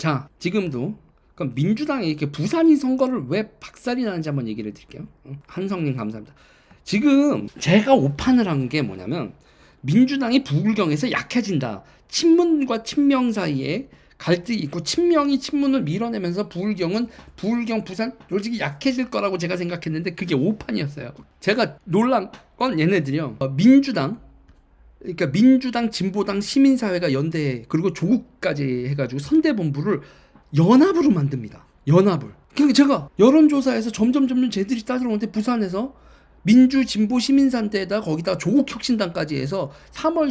자, 지금도 그럼 민주당이 이렇게 부산이 선거를 왜 박살이 나는지 한번 얘기를 드릴게요. 어? 한성님 감사합니다. 지금 제가 오판을 한 게 뭐냐면 민주당이 부울경에서 약해진다. 친문과 친명 사이에 갈등이 있고 친명이 친문을 밀어내면서 부울경은 부울경 부산 솔직히 약해질 거라고 제가 생각했는데 그게 오판이었어요. 제가 놀란 건 얘네들이요. 어, 민주당 그러니까 민주당, 진보당, 시민사회가 연대 그리고 조국까지 해가지고 선대본부를 연합으로 만듭니다. 연합을. 그러니까 제가 여론조사에서 점점 점점 쟤들이 따들어오는데 부산에서 민주, 진보, 시민사대에다 거기다 조국 혁신당까지 해서 3월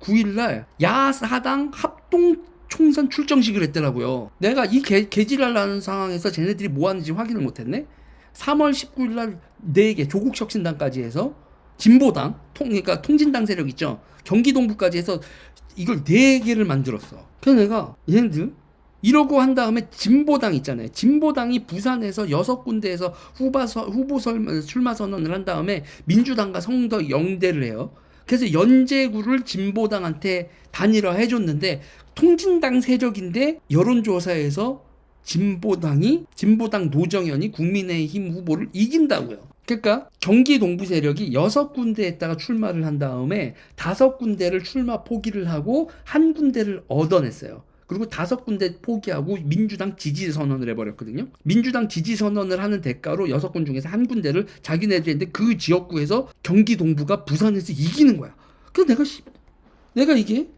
19일 날 야사당 합동 총선 출정식을 했더라고요. 내가 이 개, 나는 상황에서 쟤네들이 뭐 하는지 확인을 못했네. 3월 19일 날 4개 조국 혁신당까지 해서 진보당, 통, 그러니까 통진당 세력 있죠. 경기동부까지 해서 이걸 네 개를 만들었어. 그래서 내가 얘네들 이러고 한 다음에 진보당 있잖아요. 진보당이 부산에서 여섯 군데에서 후보서, 후보 설, 출마 선언을 한 다음에 민주당과 성도 영대를 해요. 그래서 연제구를 진보당한테 단일화 해줬는데 통진당 세력인데 여론조사에서 진보당이 진보당 노정현이 국민의힘 후보를 이긴다고요. 그러니까 경기 동부 세력이 여섯 군데에다가 출마를 한 다음에 다섯 군데를 출마 포기를 하고 한 군데를 얻어냈어요. 그리고 다섯 군데 포기하고 민주당 지지 선언을 해버렸거든요. 민주당 지지 선언을 하는 대가로 여섯 군 중에서 한 군데를 자기네들이 했는데 그 지역구에서 경기 동부가 부산에서 이기는 거야. 그래서 내가 씨, 내가 이게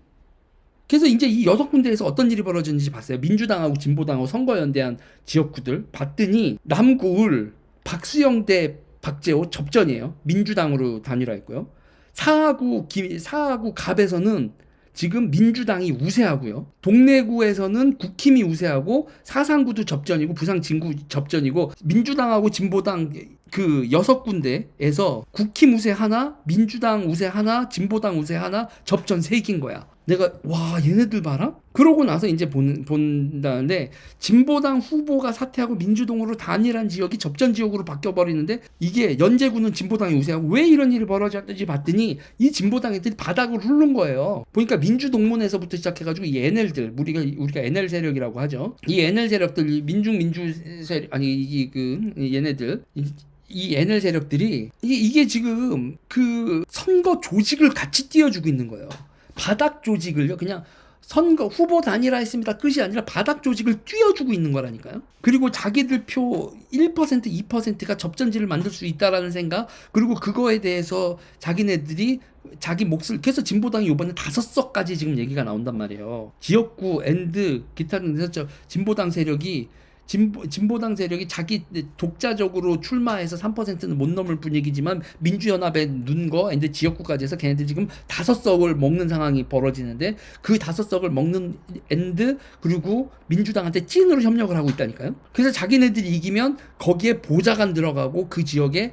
그래서 이제 이 여섯 군데에서 어떤 일이 벌어졌는지 봤어요. 민주당하고 진보당하고 선거연대한 지역구들 봤더니 남구을 박수영 대 박재호 접전이에요. 민주당으로 단일화했고요. 사하구 김 사하구 갑에서는 지금 민주당이 우세하고요. 동래구에서는 국힘이 우세하고 사상구도 접전이고 부산 진구 접전이고 민주당하고 진보당 그 여섯 군데에서 국힘 우세 하나, 민주당 우세 하나, 진보당 우세 하나 접전 세 개인 거야. 내가 와 얘네들 봐라. 그러고 나서 이제 본, 본다는데 진보당 후보가 사퇴하고 민주동으로 단일한 지역이 접전 지역으로 바뀌어 버리는데 이게 연제구는 진보당이 우세하고 왜 이런 일이 벌어졌는지 봤더니 이 진보당 애들이 바닥을 훑는 거예요. 보니까 민주동문에서부터 시작해가지고 이 NL들 우리가 우리가 NL 세력이라고 하죠. 이 NL 세력들 이 민중 민주 세력 아니 이그 얘네들 이, 이 NL 세력들이 이게, 이게 지금 그 선거 조직을 같이 띄워주고 있는 거예요. 바닥 조직을요 그냥 선거 후보 단일화 했습니다 끝이 아니라 바닥 조직을 띄워주고 있는 거라니까요. 그리고 자기들 표 1% 2%가 접전지를 만들 수 있다라는 생각 그리고 그거에 대해서 자기네들이 자기 몫을 그래서 진보당이 이번에 다섯 석까지 지금 얘기가 나온단 말이에요. 지역구 엔드 기타 등에서 저 진보당 세력이 진보, 진보당 세력이 자기 독자적으로 출마해서 3%는 못 넘을 분위기지만 민주연합에 눈거 이제 지역구까지 해서 걔네들 지금 다섯 석을 먹는 상황이 벌어지는데 그 다섯 석을 먹는 엔드 그리고 민주당한테 찐으로 협력을 하고 있다니까요. 그래서 자기네들이 이기면 거기에 보좌관 들어가고 그 지역에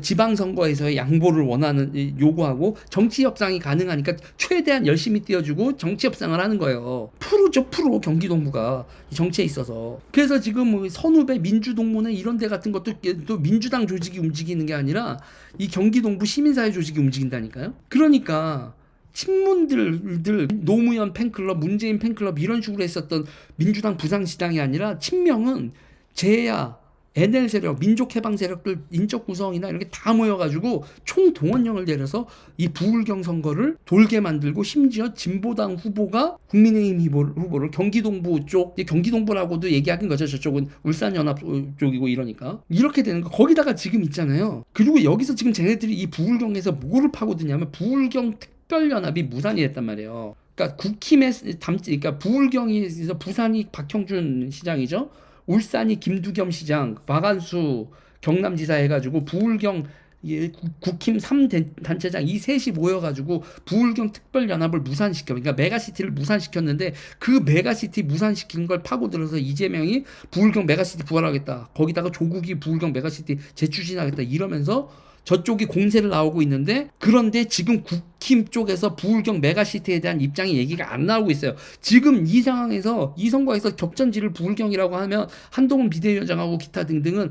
지방선거에서의 양보를 원하는 요구하고 정치 협상이 가능하니까 최대한 열심히 뛰어주고 정치 협상을 하는 거예요. 프로죠 프로 경기동부가 정치에 있어서 그래서 지금 뭐 선후배 민주동문회 이런 데 같은 것도 또 민주당 조직이 움직이는 게 아니라 이 경기동부 시민사회 조직이 움직인다니까요. 그러니까 친문들 노무현 팬클럽, 문재인 팬클럽 이런 식으로 했었던 민주당 부산시당이 아니라 친명은 제야 NL 세력, 민족 해방 세력들 인적 구성이나 이런 게 다 모여가지고 총 동원령을 내려서 이 부울경 선거를 돌게 만들고 심지어 진보당 후보가 국민의힘 후보를, 후보를 경기동부 쪽, 경기동부라고도 얘기하긴 거죠. 저쪽은 울산연합 쪽이고 이러니까 이렇게 되는 거. 거기다가 지금 있잖아요. 그리고 여기서 지금 쟤네들이 이 부울경에서 뭐를 파고드냐면 부울경 특별연합이 무산이 됐단 말이에요. 그러니까 국힘의 담지, 그러니까 부울경에서 부산이 박형준 시장이죠. 울산이 김두겸 시장, 박안수 경남지사 해가지고 부울경 예, 국힘 3단체장 이 셋이 모여가지고 부울경 특별연합을 무산시켜 그러니까 메가시티를 무산시켰는데 그 메가시티 무산시킨 걸 파고들어서 이재명이 부울경 메가시티 부활하겠다 거기다가 조국이 부울경 메가시티 재추진하겠다 이러면서 저쪽이 공세를 나오고 있는데 그런데 지금 국 힘 쪽에서 부울경 메가시티에 대한 입장이 얘기가 안 나오고 있어요. 지금 이 상황에서 이 선거에서 격전지를 부울경이라고 하면 한동훈 비대위원장하고 기타 등등은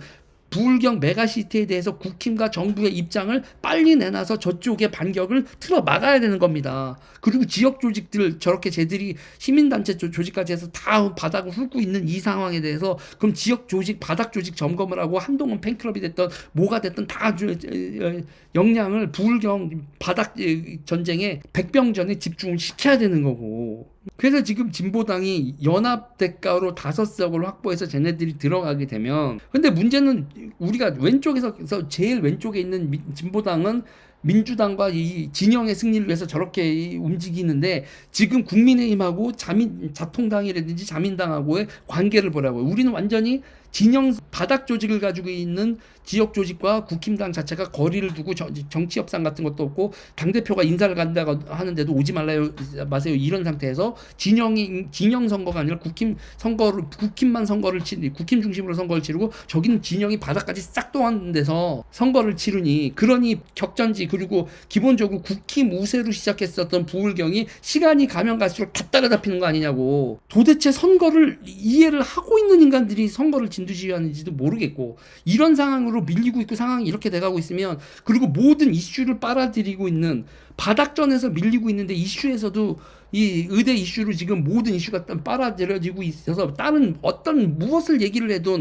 부울경 메가시티에 대해서 국힘과 정부의 입장을 빨리 내놔서 저쪽의 반격을 틀어 막아야 되는 겁니다. 그리고 지역 조직들 저렇게 쟤들이 시민단체 조- 조직까지 해서 다 바닥을 훑고 있는 이 상황에 대해서 그럼 지역 조직 바닥 조직 점검을 하고 한동훈 팬클럽이 됐던 뭐가 됐든 다 역량을 부울경 바닥 에, 전쟁에 백병전에 집중을 시켜야 되는 거고 그래서 지금 진보당이 연합 대가로 다섯 석을 확보해서 쟤네들이 들어가게 되면 근데 문제는 우리가 왼쪽에서 제일 왼쪽에 있는 미- 진보당은 민주당과 이 진영의 승리를 위해서 저렇게 이 움직이는데 지금 국민의힘하고 자민 자통당이라든지 자민당하고의 관계를 보라고요. 우리는 완전히 진영 바닥 조직을 가지고 있는 지역 조직과 국힘당 자체가 거리를 두고 정, 정치 협상 같은 것도 없고 당 대표가 인사를 간다고 하는데도 오지 말라요 마세요 이런 상태에서 진영이 진영 선거가 아니라 국힘 선거를 국힘만 선거를 치 국힘 중심으로 선거를 치르고 저기는 진영이 바닥까지 싹 동한 데서 선거를 치르니 그러니 격전지 그리고 기본적으로 국힘 우세로 시작했었던 부울경이 시간이 가면 갈수록 다 따라잡히는 거 아니냐고. 도대체 선거를 이해를 하고 있는 인간들이 선거를 진두지휘하는지도 모르겠고 이런 상황으로 밀리고 있고 상황이 이렇게 돼가고 있으면 그리고 모든 이슈를 빨아들이고 있는 바닥전에서 밀리고 있는데 이슈에서도 이 의대 이슈로 지금 모든 이슈가 딱 빨아들여지고 있어서 다른 어떤 무엇을 얘기를 해도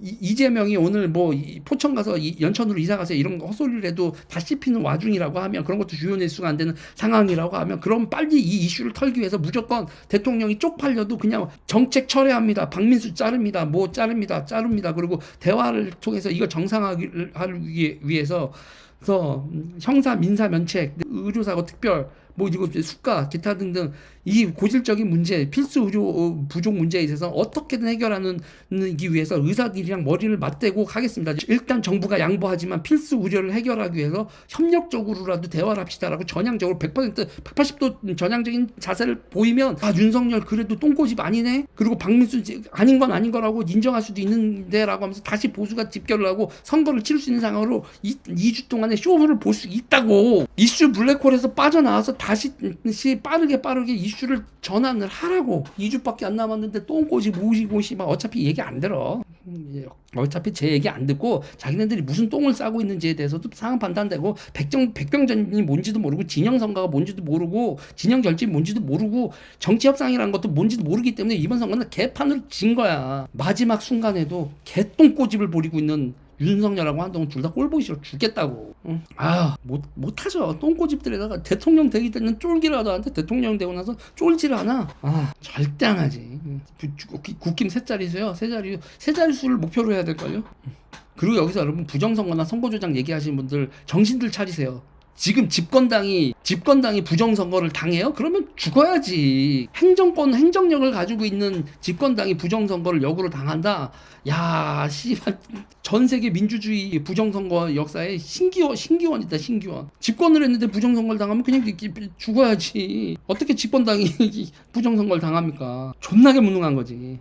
이- 이재명이 오늘 뭐이 포천 가서 이 연천으로 이사 가서 이런 거 헛소리를 해도 다 씹히는 와중이라고 하면 그런 것도 주요 뉴스가 안 되는 상황이라고 하면 그럼 빨리 이 이슈를 털기 위해서 무조건 대통령이 쪽팔려도 그냥 정책 철회합니다. 박민수 자릅니다. 뭐 자릅니다. 자릅니다. 그리고 대화를 통해서 이거 정상화를 하기 위해- 위해서 그래서 음, 형사 민사 면책 의료사고 특별 뭐 이거 수가 기타 등등 이 고질적인 문제 필수 의료 어, 부족 문제에 있어서 어떻게든 해결하는 기 위해서 의사들이랑 머리를 맞대고 하겠습니다. 일단 정부가 양보하지만 필수 의료를 해결하기 위해서 협력적으로라도 대화를 합시다라고 전향적으로 100% 180도 전향적인 자세를 보이면 아 윤석열 그래도 똥꼬집 아니네. 그리고 박민수 지- 아닌 건 아닌 거라고 인정할 수도 있는데라고 하면서 다시 보수가 집결을 하고 선거를 치를 수 있는 상황으로 이, 2주 동안에 쇼를 볼 수 있다고 이슈 블랙홀에서 빠져나와서 다 시시 빠르게 빠르게 이슈를 전환을 하라고 2주밖에 안 남았는데 똥꼬지 모시고 씨막 어차피 얘기 안 들어. 어차피 제 얘기 안 듣고 자기네들이 무슨 똥을 싸고 있는지에 대해서도 상황 판단되고 백정 백병전이 뭔지도 모르고 진영 선거가 뭔지도 모르고 진영 결집이 뭔지도 모르고 정치 협상이라는 것도 뭔지도 모르기 때문에 이번 선거는 개판으로 진 거야. 마지막 순간에도 개똥꼬집을 부리고 있는 윤석열하고 한동훈 둘 다 꼴 보기 싫어 죽겠다고. 응. 아, 못, 못하죠. 똥꼬집들에다가 대통령 되기 때는 쫄기라도 하는데 대통령 되고 나서 쫄지를 않아. 아, 절대 안 하지. 국힘 세 자리수요. 세 자리, 세 자리수를 목표로 해야 될걸요? 그리고 여기서 여러분 부정선거나 선거조작 얘기하시는 분들 정신들 차리세요. 지금 집권당이 집권당이 부정선거를 당해요? 그러면 죽어야지. 행정권 행정력을 가지고 있는 집권당이 부정선거를 역으로 당한다. 야, 씨발 전 세계 민주주의 부정선거 역사에 신기원 신기원이다 신기원. 집권을 했는데 부정선거를 당하면 그냥 죽어야지. 어떻게 집권당이 부정선거를 당합니까? 존나게 무능한 거지.